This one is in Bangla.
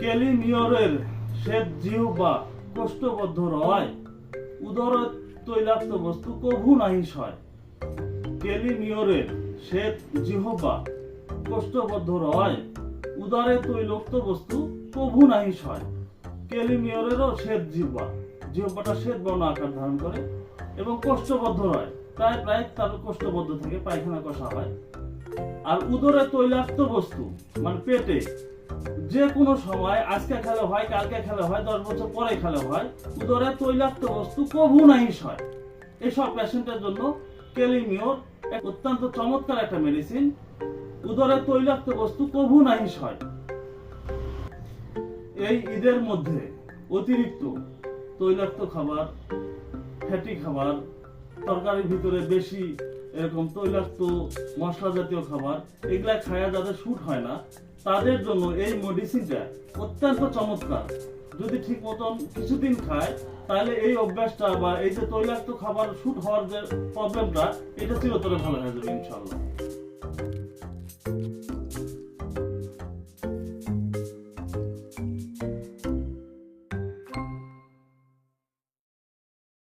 ক্যালিমিয়রের কোষ্ঠবদ্ধ রয়। উদর তৈলাক্ত বস্তু কভু নাহি সয়। ক্যালিমিয়রের শ্বেত জিহ্বা রয়। উদরে তৈলাক্ত বস্তু কভু নাহি সয়। ক্যালিমিয়রেরও শ্বেত জিহ্বা। জিহ্বাটা শ্বেত বর্ণ আকার ধারণ করে এবং কোষ্ঠবদ্ধ রয়। প্রায় প্রায় তার কোষ্ঠবদ্ধ থেকে পায়খানা কষা হয়। আর উদরে তৈলাক্ত বস্তু মানে পেটে যে কোনো সময়, আজকে খেলে হয়, কালকে খেলে হয়, দশ বছর পরে খেলে হয়, উদরে তৈলাক্ত বস্তু কভু নাহিস হয় এসব পেশেন্টের জন্য কেলিমিওর অত্যন্ত চমৎকার একটা মেডিসিন উদরে তৈলাক্ত বস্তু কভু নাহিস হয় এই ঈদের মধ্যে অতিরিক্ত তৈলাক্ত খাবার, ফ্যাটি খাবার, তরকারির ভিতরে বেশি এরকম তৈলাক্ত মশলা জাতীয় খাবার, এগুলা খায়া যাদের শুট হয় না। তাদের জন্য এই মেডিসিনটা অত্যন্ত চমৎকার। যদি ঠিক মতন কিছুদিন খায়, তাহলে এই অভ্যাসটা বা এই যে তৈলাক্ত খাবার শুট হওয়ার যে প্রবলেমটা এটা চিরতরে ভালো হয়ে যাবে ইনশাল্লাহ